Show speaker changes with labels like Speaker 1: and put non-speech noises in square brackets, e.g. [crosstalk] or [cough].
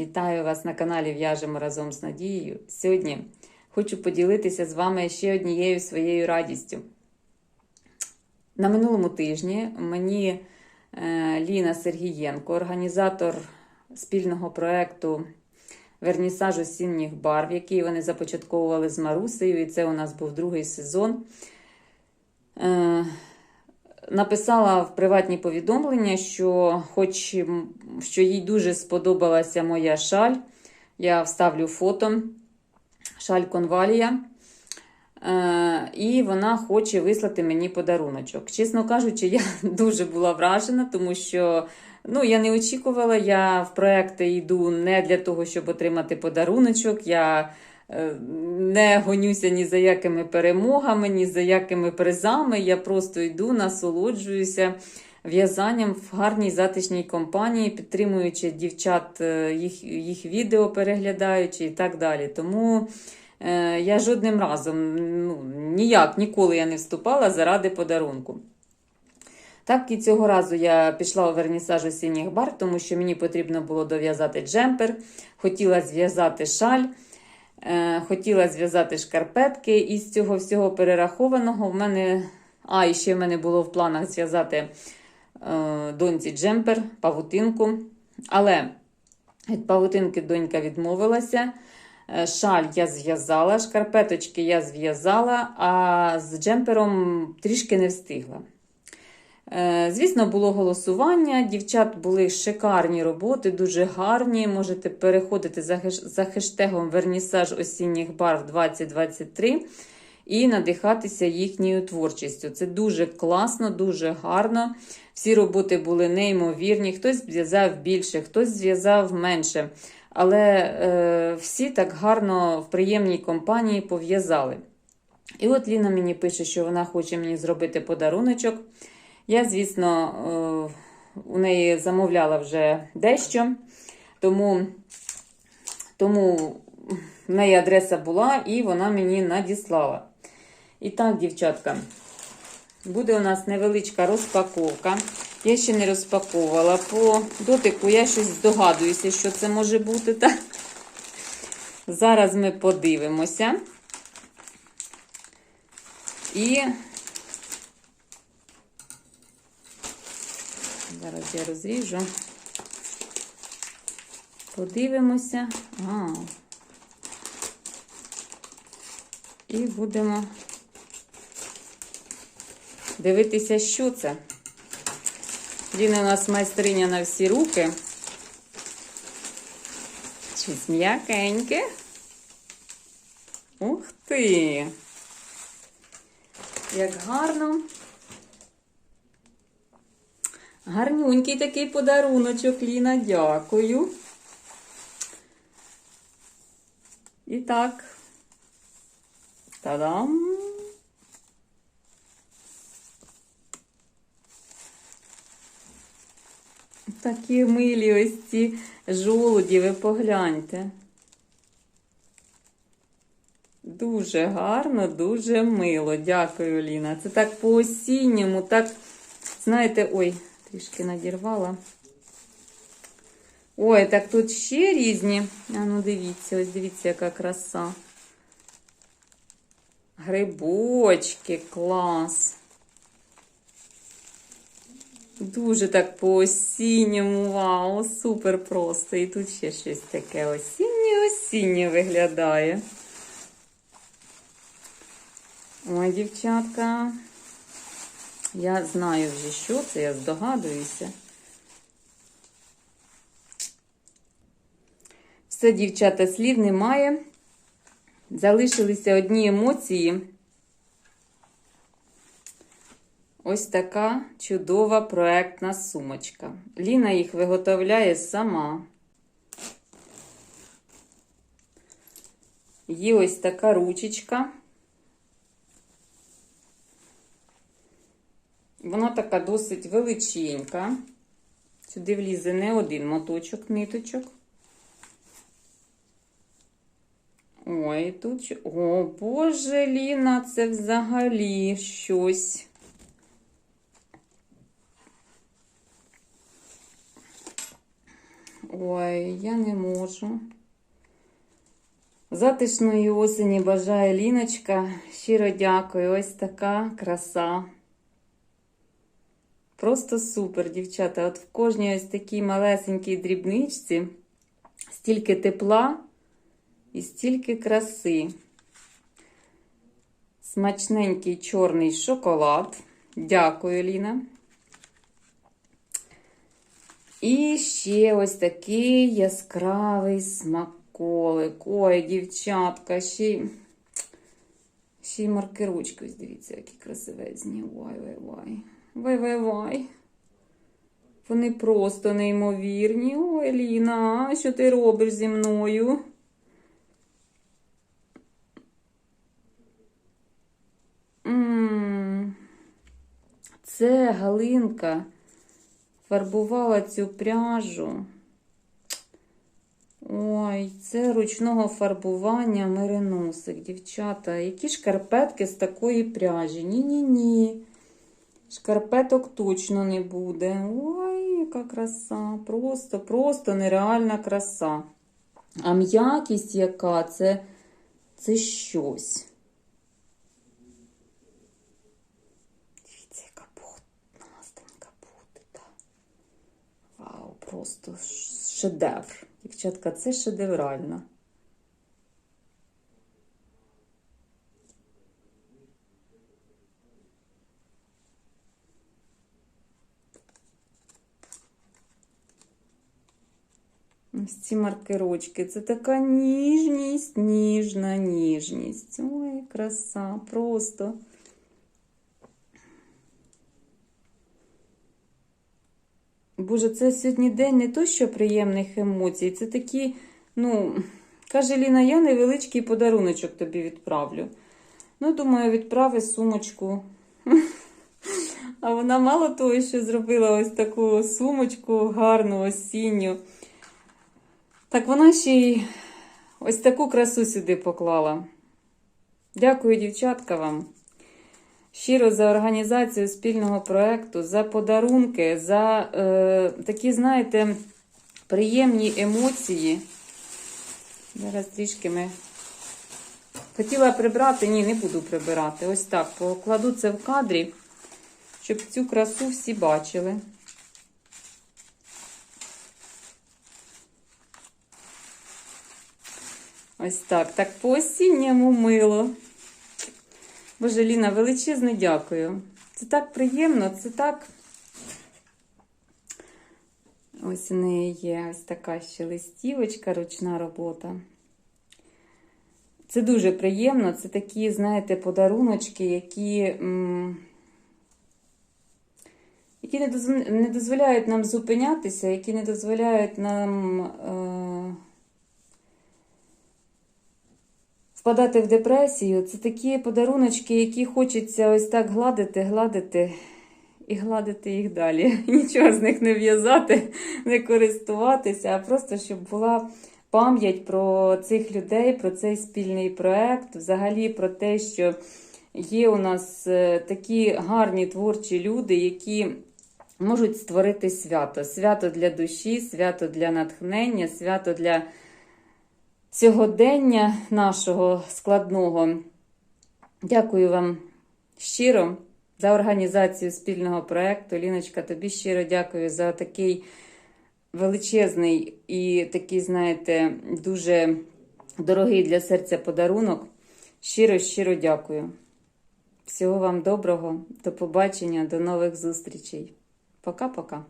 Speaker 1: Вітаю вас на каналі В'яжемо разом з Надією. Сьогодні хочу поділитися з вами ще однією своєю радістю. На минулому тижні мені е, Ліна Сергієнко, організатор спільного проєкту Вернісаж осінніх барв, який вони започатковували з Марусею, і це у нас був другий сезон. Написала в приватні повідомлення, що хоч що їй дуже сподобалася моя шаль, я вставлю фото, шаль конвалія. Е, і вона хоче вислати мені подаруночок. Чесно кажучи, я [laughs] дуже була вражена, тому що ну, я не очікувала, я в проекти йду не для того, щоб отримати подаруночок. Я не гонюся ні за якими перемогами, ні за якими призами. Я просто йду, насолоджуюся в'язанням в гарній затишній компанії, підтримуючи дівчат, е, їх, їх відео переглядаючи і так далі. Тому е, я жодним разом ну, ніяк ніколи я не вступала заради подарунку. Так і цього разу я пішла у вернісаж осінніх бар, тому що мені потрібно було дов'язати джемпер, хотіла зв'язати шаль. Е, Хотіла зв'язати шкарпетки із цього всього перерахованого. В мене, а, і ще в мене було в планах зв'язати е, доньці джемпер, павутинку. Але від павутинки донька відмовилася. Е, Шаль я зв'язала, шкарпеточки я зв'язала, а з джемпером трішки не встигла. Е, Звісно, було голосування. Дівчат були шикарні роботи, дуже гарні. Можете переходити за, хештегом Вернісаж осінніх барв 2023 і надихатися їхньою творчістю. Це дуже класно, дуже гарно. Всі роботи були неймовірні. Хтось зв'язав більше, хтось зв'язав менше. Але е, всі так гарно в приємній компанії пов'язали. І от Ліна мені пише, що вона хоче мені зробити подаруночок. Я, звісно, е, у неї замовляла вже дещо, тому, тому в неї адреса була і вона мені надіслала. І так, дівчатка, буде у нас невеличка розпаковка. Я ще не розпаковувала. По дотику я щось здогадуюся, що це може бути. Так? Зараз ми подивимося. І Зараз я розріжу. Подивимося. А. І будемо дивитися, що це. Ліна у нас майстриня на всі руки. Щось м'якеньке. Ух ти! Як гарно. Гарнюнький такий подаруночок, Ліна, дякую. І так. Та-дам! Такі милі ось ці жолуді, ви погляньте. Дуже гарно, дуже мило. Дякую, Ліна. Це так по-осінньому, так, знаєте, ой, трішки надірвала. Ой, так тут ще різні. А ну дивіться, ось дивіться, яка краса. Грибочки, клас. Дуже так по-осінньому, вау, супер просто. І тут ще щось таке осіннє-осіннє виглядає. Ой, дівчатка. Я знаю вже, що це, я здогадуюся. Все, дівчата, слів немає. Залишилися одні емоції. Ось така чудова проектна сумочка. Ліна їх виготовляє сама. Є ось така ручечка. Вона така досить величенька. Сюди влізе не один моточок ниточок. Ой, тут. О, Боже, Ліна, це взагалі щось. Ой, я не можу. Затишної осені бажає Ліночка. Щиро дякую. Ось така краса. Просто супер, дівчата. От в кожній ось такій малесенькій дрібничці стільки тепла і стільки краси. Смачненький чорний шоколад. Дякую, Ліна. І ще ось такий яскравий смаколик. Ой, дівчатка, ще й, ще й маркерочки. Ось дивіться, які красивезні. Ой-ой-ой. Вай-вай-вай. Вони просто неймовірні. Ой, Ліна, а що ти робиш зі мною? Це Галинка фарбувала цю пряжу. Ой, це ручного фарбування мериносик, дівчата. Які шкарпетки з такої пряжі? Ні-ні-ні. Шкарпеток точно не буде. Ой, яка краса. Просто, просто нереальна краса. А м'якість яка? Це, це щось. Дивіться, яка пухнастенька буде. Вау, просто шедевр. Дівчатка, це шедеврально. Ось ці маркерочки. Це така ніжність, ніжна ніжність. Ой, краса, просто. Боже, це сьогодні день не то, що приємних емоцій. Це такі, ну, каже Ліна, я невеличкий подаруночок тобі відправлю. Ну, думаю, відправи сумочку. [laughs] А вона мало того, що зробила ось таку сумочку гарну, осінню. Так вона ще й ось таку красу сюди поклала. Дякую, дівчатка, вам. Щиро за організацію спільного проєкту, за подарунки, за е, такі, знаєте, приємні емоції. Зараз трішки ми. Хотіла прибрати, ні, не буду прибирати. Ось так. Покладу це в кадрі, щоб цю красу всі бачили. Ось так. Так по осінньому мило. Боже, Ліна, величезне дякую. Це так приємно, це так. Ось у неї є ось така ще листівочка, ручна робота. Це дуже приємно. Це такі, знаєте, подаруночки, які, які не дозволяють нам зупинятися, які не дозволяють нам. Е, впадати в депресію. Це такі подаруночки, які хочеться ось так гладити, гладити і гладити їх далі. [laughs] Нічого з них не в'язати, не користуватися, а просто щоб була пам'ять про цих людей, про цей спільний проект, взагалі про те, що є у нас е, такі гарні творчі люди, які. Можуть створити свято. Свято для душі, свято для натхнення, свято для сьогодення нашого складного. Дякую вам щиро за організацію спільного проєкту. Ліночка, тобі щиро дякую за такий величезний і такий, знаєте, дуже дорогий для серця подарунок. Щиро, щиро дякую. Всього вам доброго, до побачення, до нових зустрічей. Пока-пока.